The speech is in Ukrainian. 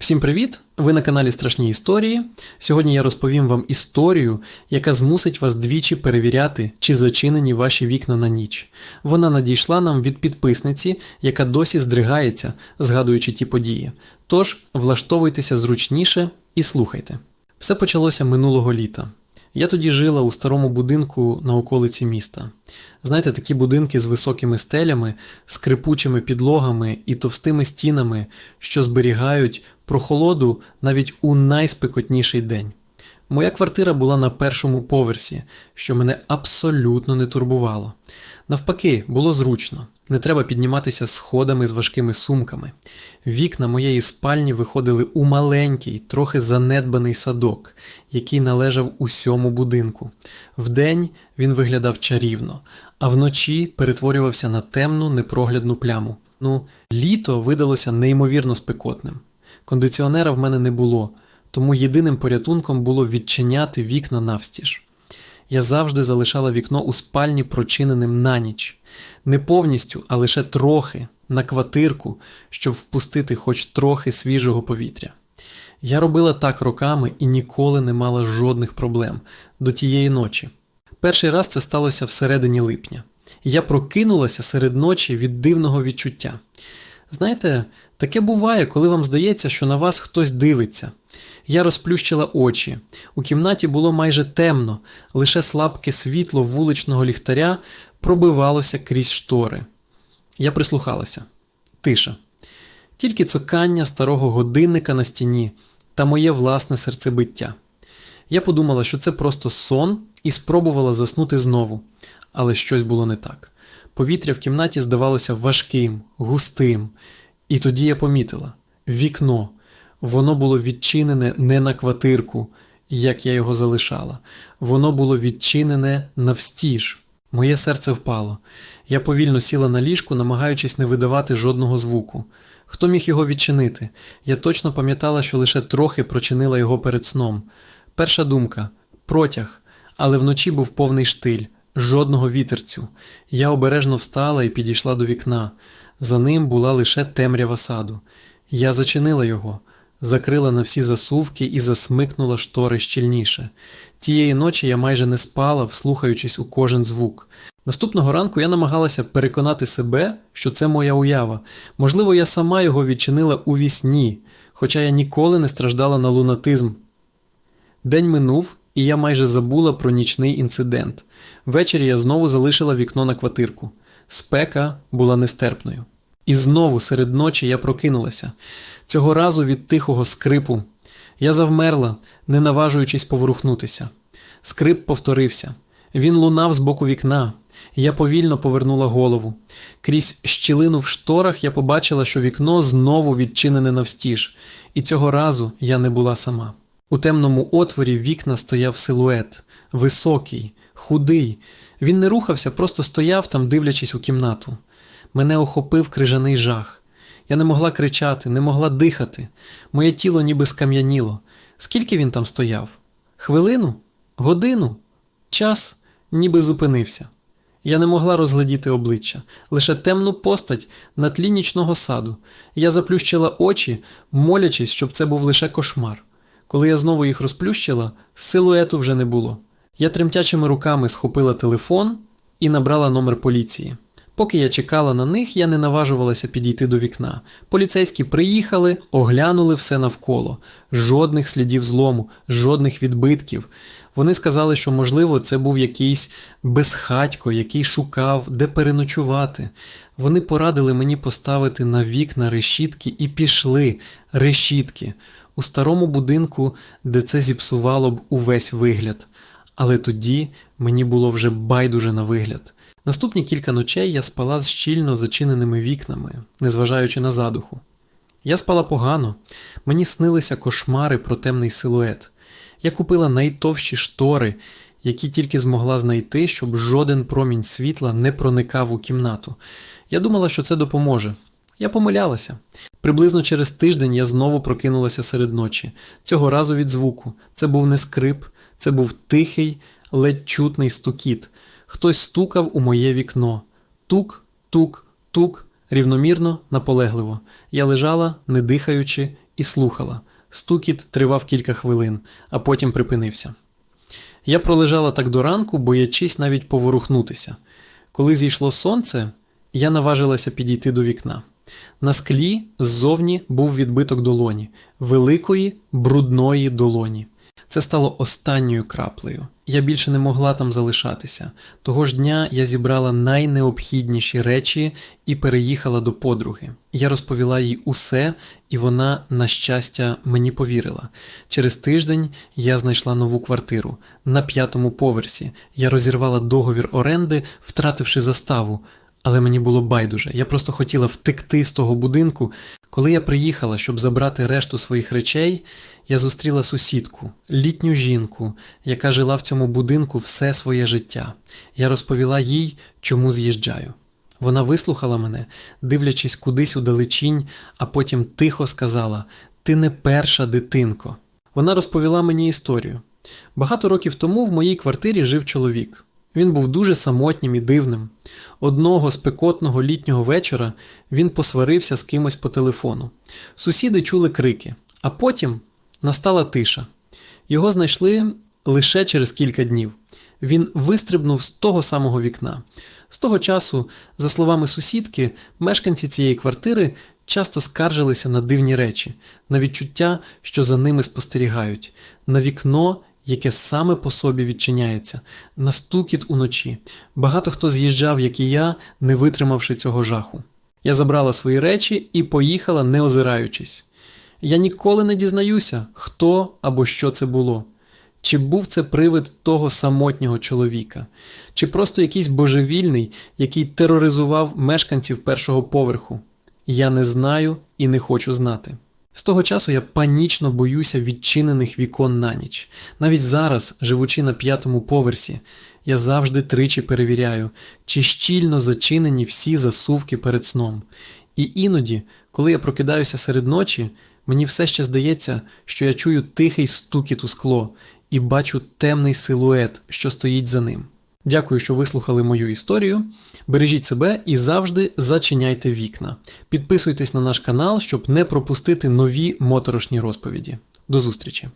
Всім привіт! Ви на каналі Страшні Історії. Сьогодні я розповім вам історію, яка змусить вас двічі перевіряти, чи зачинені ваші вікна на ніч. Вона надійшла нам від підписниці, яка досі здригається, згадуючи ті події. Тож влаштовуйтеся зручніше і слухайте. Все почалося минулого літа. Я тоді жила у старому будинку на околиці міста. Знаєте, такі будинки з високими стелями, скрипучими підлогами і товстими стінами, що зберігають прохолоду навіть у найспекотніший день. Моя квартира була на першому поверсі, що мене абсолютно не турбувало. Навпаки, було зручно, не треба підніматися сходами з важкими сумками. Вікна моєї спальні виходили у маленький, трохи занедбаний садок, який належав усьому будинку. Вдень він виглядав чарівно, а вночі перетворювався на темну, непроглядну пляму. Ну, літо видалося неймовірно спекотним. Кондиціонера в мене не було, тому єдиним порятунком було відчиняти вікна навстіж. Я завжди залишала вікно у спальні прочиненим на ніч, не повністю, а лише трохи, на квартирку, щоб впустити хоч трохи свіжого повітря. Я робила так роками і ніколи не мала жодних проблем до тієї ночі. Перший раз це сталося всередині липня. Я прокинулася серед ночі від дивного відчуття. Знаєте, таке буває, коли вам здається, що на вас хтось дивиться. Я розплющила очі. У кімнаті було майже темно, лише слабке світло вуличного ліхтаря пробивалося крізь штори. Я прислухалася. Тиша. Тільки цокання старого годинника на стіні та моє власне серцебиття. Я подумала, що це просто сон, і спробувала заснути знову, але щось було не так. Повітря в кімнаті здавалося важким, густим, і тоді я помітила вікно. Воно було відчинене не на квартирку, як я його залишала. Воно було відчинене навстіж. Моє серце впало. Я повільно сіла на ліжку, намагаючись не видавати жодного звуку. Хто міг його відчинити? Я точно пам'ятала, що лише трохи прочинила його перед сном. Перша думка протяг, але вночі був повний штиль, жодного вітерцю. Я обережно встала і підійшла до вікна. За ним була лише темрява саду. Я зачинила його, закрила на всі засувки і засмикнула штори щільніше. Тієї ночі я майже не спала, вслухаючись у кожен звук. Наступного ранку я намагалася переконати себе, що це моя уява. Можливо, я сама його відчинила у вісні, хоча я ніколи не страждала на лунатизм. День минув, і я майже забула про нічний інцидент. Ввечері я знову залишила вікно на квартирку. Спека була нестерпною. І знову серед ночі я прокинулася. Цього разу від тихого скрипу. Я завмерла, не наважуючись поворухнутися. Скрип повторився. Він лунав з боку вікна. Я повільно повернула голову. Крізь щілину в шторах я побачила, що вікно знову відчинене навстіж, і цього разу я не була сама. У темному отворі вікна стояв силует, високий, худий. Він не рухався, просто стояв там, дивлячись у кімнату. Мене охопив крижаний жах. Я не могла кричати, не могла дихати. Моє тіло ніби скам'яніло. Скільки він там стояв? Хвилину? Годину? Час ніби зупинився. Я не могла розглядіти обличчя, лише темну постать на тлі нічного саду. Я заплющила очі, молячись, щоб це був лише кошмар. Коли я знову їх розплющила, силуету вже не було. Я тремтячими руками схопила телефон і набрала номер поліції. Поки я чекала на них, я не наважувалася підійти до вікна. Поліцейські приїхали, оглянули все навколо, жодних слідів злому, жодних відбитків. Вони сказали, що, можливо, це був якийсь безхатько, який шукав, де переночувати. Вони порадили мені поставити на вікна решітки і пішли решітки у старому будинку, де це зіпсувало б увесь вигляд. Але тоді мені було вже байдуже на вигляд. Наступні кілька ночей я спала з щільно зачиненими вікнами, незважаючи на задуху. Я спала погано, мені снилися кошмари про темний силует. Я купила найтовщі штори, які тільки змогла знайти, щоб жоден промінь світла не проникав у кімнату. Я думала, що це допоможе. Я помилялася. Приблизно через тиждень я знову прокинулася серед ночі, цього разу від звуку. Це був не скрип, це був тихий, ледь чутний стукіт. Хтось стукав у моє вікно. Тук, тук, тук, рівномірно, наполегливо. Я лежала, не дихаючи, і слухала. Стукіт тривав кілька хвилин, а потім припинився. Я пролежала так до ранку, боячись навіть поворухнутися. Коли зійшло сонце, я наважилася підійти до вікна. На склі ззовні був відбиток долоні, великої брудної долоні. Це стало останньою краплею. Я більше не могла там залишатися. Того ж дня я зібрала найнеобхідніші речі і переїхала до подруги. Я розповіла їй усе, і вона, на щастя, мені повірила. Через тиждень я знайшла нову квартиру на п'ятому поверсі. Я розірвала договір оренди, втративши заставу. Але мені було байдуже. Я просто хотіла втекти з того будинку. Коли я приїхала, щоб забрати решту своїх речей, я зустріла сусідку, літню жінку, яка жила в цьому будинку все своє життя. Я розповіла їй, чому з'їжджаю. Вона вислухала мене, дивлячись кудись у далечінь, а потім тихо сказала: Ти не перша дитинко. Вона розповіла мені історію. Багато років тому в моїй квартирі жив чоловік. Він був дуже самотнім і дивним. Одного спекотного літнього вечора він посварився з кимось по телефону. Сусіди чули крики, а потім настала тиша. Його знайшли лише через кілька днів. Він вистрибнув з того самого вікна. З того часу, за словами сусідки, мешканці цієї квартири часто скаржилися на дивні речі, на відчуття, що за ними спостерігають, на вікно, яке саме по собі відчиняється, на стукіт уночі. Багато хто з'їжджав, як і я, не витримавши цього жаху. Я забрала свої речі і поїхала, не озираючись. Я ніколи не дізнаюся, хто або що це було. Чи був це привид того самотнього чоловіка, чи просто якийсь божевільний, який тероризував мешканців першого поверху? Я не знаю і не хочу знати. З того часу я панічно боюся відчинених вікон на ніч. Навіть зараз, живучи на п'ятому поверсі, я завжди тричі перевіряю, чи щільно зачинені всі засувки перед сном. І іноді, коли я прокидаюся серед ночі, мені все ще здається, що я чую тихий стукіт у скло і бачу темний силует, що стоїть за ним. Дякую, що вислухали мою історію. Бережіть себе і завжди зачиняйте вікна. Підписуйтесь на наш канал, щоб не пропустити нові моторошні розповіді. До зустрічі!